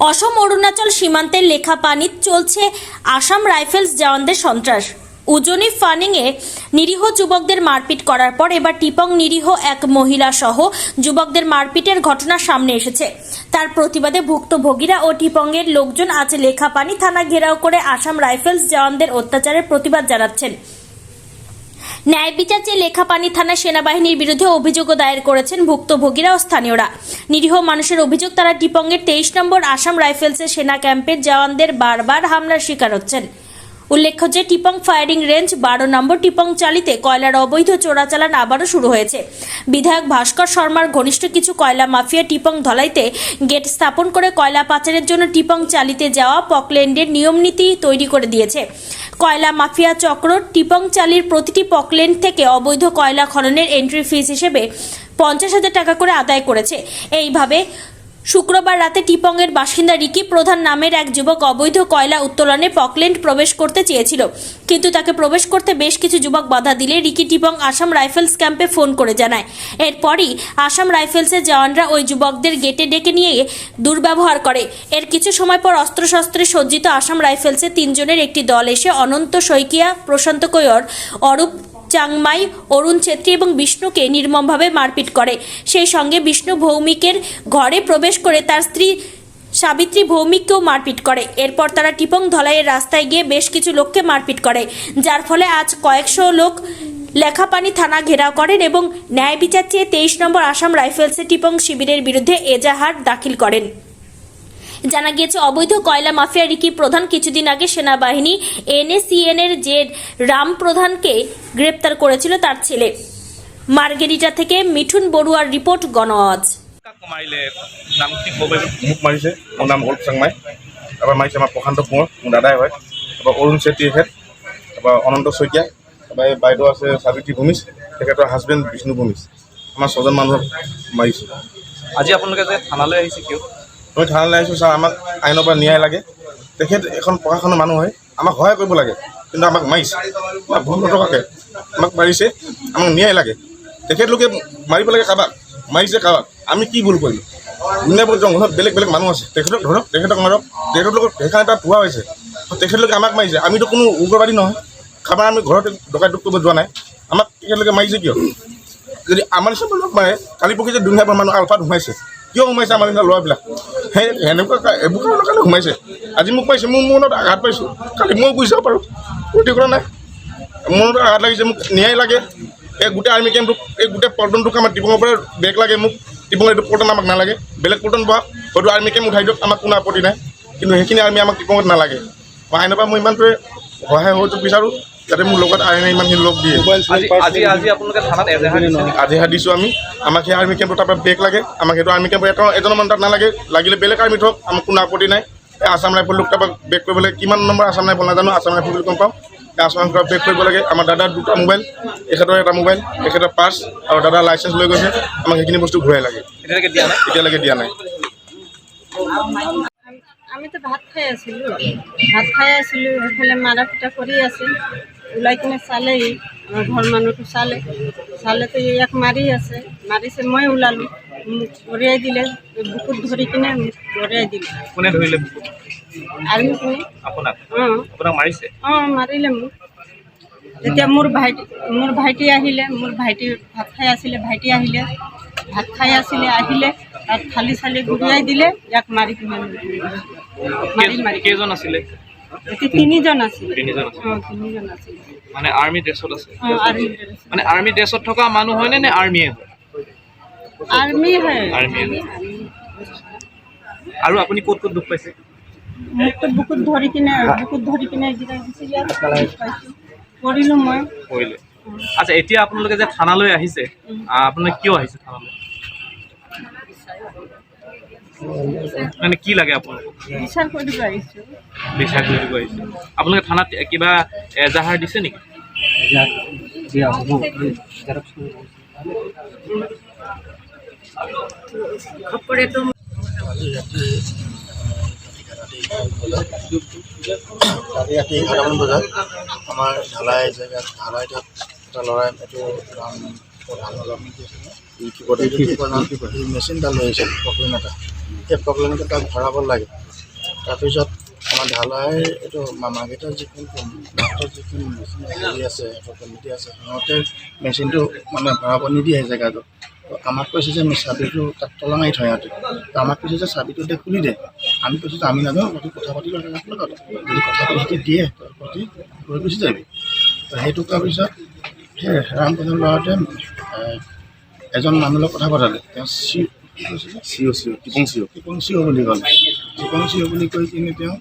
অসম অরুণাচল সীমান্তের লেখাপানিত চলছে আসাম রাইফেলস জওয়ানদের সন্ত্রাস। উজনি ফানিংয়ে নিরীহ যুবকদের মারপিট করার পর এবার টিপং নিরীহ এক মহিলা সহ যুবকদের মারপিটের ঘটনা সামনে এসেছে। তার প্রতিবাদে ভুক্তভোগীরা ও টিপংয়ের লোকজন আজ লেখাপানি থানা ঘেরাও করে আসাম রাইফেলস জওয়ানদের অত্যাচারের প্রতিবাদ জানাচ্ছেন। ন্যায় বিচার চেয়ে লেখাপানি থানা সেনাবাহিনীর বিরুদ্ধে অভিযোগও দায়ের করেছেন ভুক্তভোগীরা ও স্থানীয়রা। নিরীহ মানুষের অভিযোগ, তারা টিপঙ্গের তেইশ নম্বর আসাম রাইফেলসের সেনা ক্যাম্পের জওয়ানদের বারবার হামলার শিকার হচ্ছেন। উল্লেখ্য যে টিপং ফায়ারিং রেঞ্জ বারো নম্বর টিপং চালিতে কয়লার অবৈধ চোরাচালান আবারও শুরু হয়েছে। বিধায়ক ভাস্কর শর্মার ঘনিষ্ঠ কিছু কয়লা মাফিয়া টিপং ধলাইতে গেট স্থাপন করে কয়লা পাচারের জন্য টিপং চালিতে যাওয়া পকল্যান্ডের নিয়মনীতি তৈরি করে দিয়েছে। কয়লা মাফিয়া চক্র টিপং চালির প্রতিটি পকল্যান্ড থেকে অবৈধ কয়লা খননের এন্ট্রি ফিস হিসেবে পঞ্চাশ হাজার টাকা করে আদায় করেছে। এইভাবে শুক্রবার রাতে টিপংয়ের বাসিন্দা রিকি প্রধান নামের এক যুবক অবৈধ কয়লা উত্তোলনে পকল্যান্ড প্রবেশ করতে চেয়েছিল। কিন্তু তাকে প্রবেশ করতে বেশ কিছু যুবক বাধা দিলে রিকি টিপং আসাম রাইফেলস ক্যাম্পে ফোন করে জানায়। এরপরই আসাম রাইফেলসের জওয়ানরা ওই যুবকদের গেটে ডেকে নিয়ে দুর্ব্যবহার করে। এর কিছু সময় পর অস্ত্রশস্ত্রে সজ্জিত আসাম রাইফেলসের তিনজনের একটি দল এসে অনন্ত শইকিয়া, প্রশান্ত কৈয়র, অরূপ চাংমাই, অরুণ ছেত্রী এবং বিষ্ণুকে নির্মমভাবে মারপিট করে। সেই সঙ্গে বিষ্ণু ভৌমিকের ঘরে প্রবেশ করে তার স্ত্রী সাবিত্রী ভৌমিককেও মারপিট করে। এরপর তারা টিপং ধলাইয়ের রাস্তায় গিয়ে বেশ কিছু লোককে মারপিট করে, যার ফলে আজ কয়েকশো লোক লেখাপানি থানা ঘেরাও করেন এবং ন্যায় বিচার চেয়ে তেইশ নম্বর আসাম রাইফেলসের টিপং শিবিরের বিরুদ্ধে এজাহার দাখিল করেন। জানা গিয়েছে অবৈধ কয়লা মাফিয়া রিকি প্রধান কিছুদিন আগে সেনাবাহিনী এনএসিএন এর যে রাম প্রধানকে গ্রেপ্তার করেছিল তার ছেলে। মার্গেরিটা থেকে মিঠুন বড়ুয়ার রিপোর্ট গণআওয়াজ কাক নাম কি? ক'ব? মোক মাৰিছে মোৰ নাম অৰুপ চাংমাই তাৰপৰা মাৰিছে আমাৰ প্ৰশান্ত কোঁৱৰ মোৰ দাদাই হয়। তাৰপৰা অৰুণ চেত্ৰী এখেত তাৰপৰা অনন্ত শইকীয়া। তাৰপৰা এই বাইদেউ আছে সাবিত্ৰী ভূমিজ তেখেতৰ হাজবেণ্ড বিষ্ণু ভূমিজ আমাৰ ছজন মানুহক মাৰিছোঁ। আজি আপোনালোকে যে থানালৈ আহিছে কিয়? মই থানালৈ আহিছোঁ ছাৰ, আমাক আইনৰ পৰা ন্যায় লাগে। তেখেত এখন প্ৰশাসনৰ মানুহ হয়, আমাক সহায় কৰিব লাগে, কিন্তু আমাক মাৰিছে। আমাক ভুল নথকাকৈ আমাক মাৰিছে, আমাক ন্যায় লাগে। তেখেতলোকে মাৰিব লাগে কাৰোবাক, মাৰিছে কাৰোবাক, আমি কি ভুল কৰিলোঁ? দুনীয়াবোৰ জংঘলত বেলেগ বেলেগ মানুহ আছে, তেখেতক ধৰক, তেখেতক মাৰক, তেখেতলোকক সেইকাৰণে তাত পোৱা হৈছে। তেখেতলোকে আমাক মাৰিছে, আমিতো কোনো উগ্ৰবাদী নহয়। কাৰোবাৰ আমি ঘৰতে ডকাইত কৰিব যোৱা নাই। আমাক তেখেতলোকে মাৰিছে কিয়? যদি আমাৰ নিচিনা লোক মাৰে, কালি পৰহি যে দুনীয়া মানুহ আলফাত সোমাইছে, কিয় সোমাইছে আমাৰ নিচিনা ল'ৰাবিলাক? সেই সেনেকুৱা এইবোৰ কাৰণে সোমাইছে। আজি মোক পাইছে, মোৰ মনত আঘাত পাইছোঁ। কালি মই গুচি যাব পাৰোঁ। ফূৰ্তি কৰা নাই। মনত আঘাত লাগিছে, মোক ন্যায় লাগে। এই গোটেই আৰ্মি কেম্পটোক এই গোটেই পল্টনটোক আমাৰ টিপঙৰ পৰা বেগ লাগে মোক। টিপঙৰ এইটো পল্টন আমাক নালাগে। বেলেগ পল্টন বহাওক হয়তো আৰ্মি কেম্প উঠাই দিয়ক, আমাক কোনো আপত্তি নাই। কিন্তু সেইখিনি আৰ্মি আমাক টিপঙত নালাগে। মই আইনৰ পৰা মই ইমানটোৱে সহায় সহযোগ বিচাৰোঁ। যাতে মোৰ লগত আইনে ইমানখিনি লগ দিয়ে। আজি আজি আজি আপোনালোকে থানাত এজাহাৰ দিছে আমি। আমাক সেই আৰ্মি কেম্পৰ তাৰপৰা বেগ লাগে। আমাক সেইটো আৰ্মি কেম্পৰ এটা এজনৰ মানুহ তাত নালাগে। লাগিলে বেলেগ আৰ্মিত হওক। আমাক কোনো আপত্তি নাই। এই আছাম ৰাইফলটোক তাৰপৰা বেগ কৰিব লাগে। কিমান নম্বৰ আছাম ৰাইফল নাজানো। আছাম ৰাইফল বুলি গম পাওঁ। আছাম ৰাইফল বেগ কৰিব লাগে। আমাৰ দাদাৰ দুটা মোবাইল। এখেতৰ এটা মোবাইল। এখেতৰ পাৰ্চ। আৰু দাদাৰ লাইচেঞ্চ লৈ গৈছে। আমাক সেইখিনি বস্তু ঘূৰাই লাগে। এতিয়ালৈকে দিয়া নাই? এতিয়ালৈকে দিয়া নাই। আমি তো ভাত খাই আছিলোঁ। ভাত খাই আছিলোঁ। সেইফালে মাৰা পিটা কৰি আছিল ওলাই কিনে চালেই আমাৰ ঘৰ মানুহটো চালে। চালেতো ইয়াক মাৰি আছে। মাৰিছে মই ওলালোঁ। মোক ঘৰিয়াই দিলে। বুকুত ধৰি কিনে মোক ঘৰিয়াই দিলে। কোনে ধৰিলে? আৰ্মিখিনি আপোনাক? অঁ। আপোনাক মাৰিছে? অঁ মাৰিলে মোক। তেতিয়া মোৰ ভাইটি মোৰ ভাইটি আহিলে মোৰ ভাইটি ভাত খাই আছিলে ভাইটি আহিলে। ভাত খাই আছিলে আহিলে। তাত থালি চালি ঘূৰিয়াই দিলে ইয়াক মাৰি কিনে মাৰি মাৰি। কেই- কেইজন আছিলে? তিনিজন আছিলে। তিনিজন আছিলে। মানে আৰ্মি ড্ৰেছত আছে। মানে আৰ্মি ড্ৰেছত থকা মানুহ হয়নে নে আৰ্মিয়ে হয়? হয়। আৰু আপুনি ক'ত ক'ত দুখ পাইছে? বুকুত ধৰি কিনে বুকুত ধৰি কিনে কৰিলোঁ মই। কৰিলে। আচ্ছা এতিয়া আপোনালোকে যে থানালৈ আহিছে আহ, আপোনালোকে কিয় আহিছে থানালৈ? মানে কি লাগে আহিছোঁ? বিচাৰ কৰিব আহিছে? আপোনালোকে থানাত কিবা এজাহাৰ দিছে নেকি? কালি ৰাতি এঘাৰটামান বজাত আমাৰ ঢালাই জেগাত ঢালাই তাত এটা ল'ৰাই এইটো মেচিনডাল লৈ আহিছিল প্ৰব্লেম এটা সেই প্ৰব্লেম এটা তাক ভৰাব লাগে। তাৰপিছত আমাৰ ঢালাই, এইটো মামাকেইটাৰ যিখিনি মাহঁতৰ যিখিনি হেৰি আছে সেইটো কমিটি আছে, সিহঁতে মেচিনটো মানে ভৰাব নিদিয়ে সেই জেগাটো। আমাক কৈছে যে চাবিটো তাত মাৰি থয় সিহঁতে তো আমাক কৈছে যে, চাবিটো দে, খুলি দে। আমি কৈছোঁ যে, আমি নাজানো কথা পাতি লগত যদি কথা পাতি সিহঁতি দিয়ে, তহঁতি লৈ গুচি যাবি। তো সেইটো কোৱাৰ পিছত সেই ৰাম প্ৰধান ল'ৰাটোৱে এজন মানুহৰ লগত কথা পতালে। তেওঁ চি চিঅ' চিঅ' টিপং চিঅ' টিপং চিঅ' বুলি ক'লে। টিপং চিঅ' বুলি কৈ কিনে তেওঁ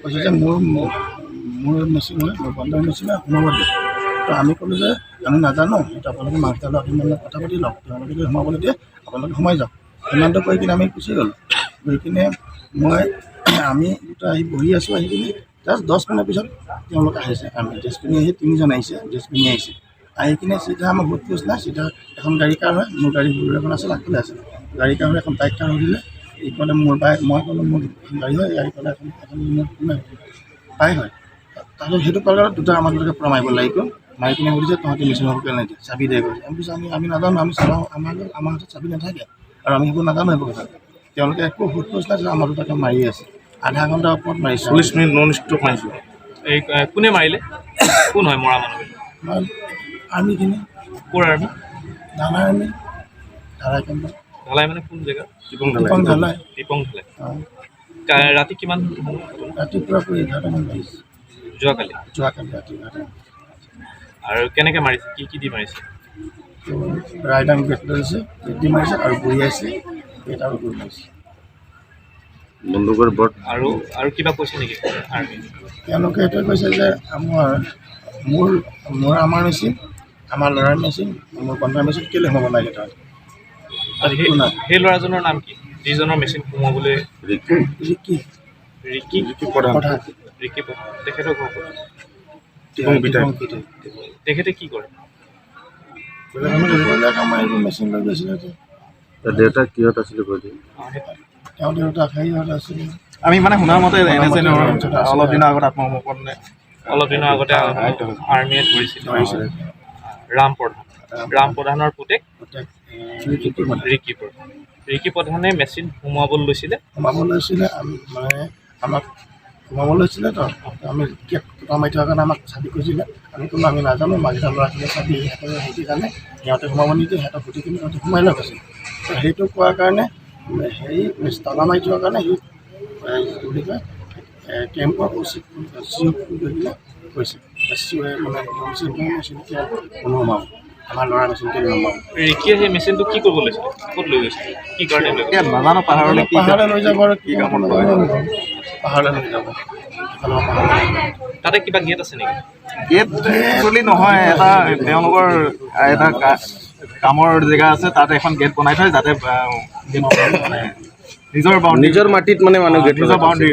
কৈছে যে মোৰ মোৰ- মেচিন হয় মোৰ বন্ধৰ মেচিন হয় সোমাব দিয়ে তো আমি ক'লোঁ যে আমি নাজানো সেইটো আপোনালোকে মাষ্টাৰৰ আপোনাৰ লগত কথা পাতি লওক। তেওঁলোকে যদি সোমাবলৈ দিয়ে আপোনালোকে সোমাই যাওক। সিমানটো কৈ কিনে আমি গুচি গ'লোঁ। গৈ কিনে মই আমি দুটা আহি বহি আছোঁ আহি কিনে জাষ্ট দহ মিনিটৰ পিছত তেওঁলোক আহিছে। আমি ড্ৰেছ পিন্ধি আহি তিনিজন আহিছে ড্ৰেছ পিন্ধি আহিছে। আহি কিনে চিধা আমাৰ পোষ্ট নাই চিধা এখন গাড়ী কাৰ হয় মোৰ গাড়ী বুলেৰ এখন আছিল আগফালে আছিল গাড়ী কাৰ হয় এখন বাইক কাৰ হৈ দিলে ই মোৰ বাইক মই ক'লোঁ মোৰ গাড়ী হয় গাড়ী ক'লে এখন এখন মোৰ কোনে বাইক হয়। তাৰপিছত সেইটো ক'লে দুটা আমাৰ দুটাকে পৰা মাৰিব লাগিব। মাৰি কিনে সুধিছে তহঁতি মেচিন হ'ব কেলৈ নিদিয়ে? চাবি দে কৈছে আমি কৈছোঁ আমি আমি নাজানো আমি চাওঁ আমাৰ আমাৰ হাতত চাবি নাথাকে। আৰু আমি সেইবোৰ নাজানো সেইবোৰ কথা। তেওঁলোকে একো সোধ পোছ নাই যে আমাৰ দুটাকে মাৰি আছে। আধা ঘণ্টাৰ ওপৰত মাৰিছে। চল্লিছ মিনিট নন ষ্টপ মাৰিছোঁ। এই কোনে মাৰিলে? কোন হয় মৰা মানুহ? আমাৰ আৰ্মিখিনি ক'ৰ আৰ্মি ধানাৰ আৰ্মি ধাৰাই কেন্দ্ৰ ঢালাই মানে কোন টিপং টিপং ঢালাই। টিপং ঢালাই। অঁ কা- ৰাতি কিমান ৰাতিপুৱা কৰি এঘাৰটামান বাজিছে যোৱাকালি যোৱাকালি ৰাতি এঘাৰটা আৰু কেনেকৈ মাৰিছে কি কি দি মাৰিছে ৰাইডাং বেট লৈছে বেট দি মাৰিছে আৰু আছে বেট আৰু গৈ মাৰিছে বন্দুকৰ বট। আৰু আৰু কিবা কৈছে নেকি? আৰ্মি তেওঁলোকে এইটোৱে কৈছে যে আমাৰ মোৰ মোৰ আমাৰ মেচিন আমাৰ ল'ৰাৰ মেচিন মোৰ বন্ধুৰ মেচিন কেলৈ হ'ব লাগে তাত? সেই ল'ৰাজনৰ নাম কি? যিজনৰ মেচিন সোমাবলৈ ৰিকি। ৰিকি। কি প্ৰধান। কথা ৰিকি প- তেখেতৰ ঘৰ। তেখেতে কি কৰে? মেচিন লৈ গৈছিলে দেউতা কিহত আছিলে কৈ তেওঁ দেউতা হেৰিহঁত আছিলে। আমি মানে শুনা মতে অলপ দিনৰ আগত আত্মসমৰ্পণ অলপ দিনৰ আগতে আৰ্মিয়ে ধৰিছিল। ৰাম প্ৰধান ৰাম প্ৰধানৰ পুতেক ৰিকি মানে ৰিকি প্ৰধান। ৰিকি প্ৰধানে। মেচিন সোমোৱাব লৈছিলে। সোমাব লৈছিলে আমি মানে আমাক সোমাব লৈছিলে তো। আমি কেক টকা মাৰি থকাৰ কাৰণে আমাক চাবি কৈছিলে আমি ক'লো আমি নাজানো মাকেইটা ল'ৰাখিনিয়ে চাবি সিহঁতে সিহঁতি জানে। সিহঁতে সোমাব নিদিয়ে সুধি কিনে সিহঁতে সোমাই লৈ গৈছিল। তো সেইটো কোৱাৰ কাৰণে হেৰি তলা মাৰি থোৱাৰ কাৰণে সি বুলি কয় কেম্পৰ চি চি ফোন কৰি কিনে মানে আমাৰ ল'ৰা সেই মেচিনটো কি কৰিব লৈছিলে? ক'ত লৈ গৈছিলে? কি কাৰণে এতিয়া নাজানো পাহাৰলৈ পাহাৰলৈ লৈ যাব আৰু কি কামত পাহাৰলৈ লৈ যাব। পাহাৰলৈ। লৈ যাব। তাতে কিবা গেট আছে নেকি? গেট বুলি নহয় এটা তেওঁলোকৰ এটা কামৰ জেগা আছে তাত এখন গেট বনাই থয় যাতে মানে নিজৰ বাউণ্ডেৰী নিজৰ মাটিত মানে মানুহ গেট নিজৰ বাউণ্ডেৰী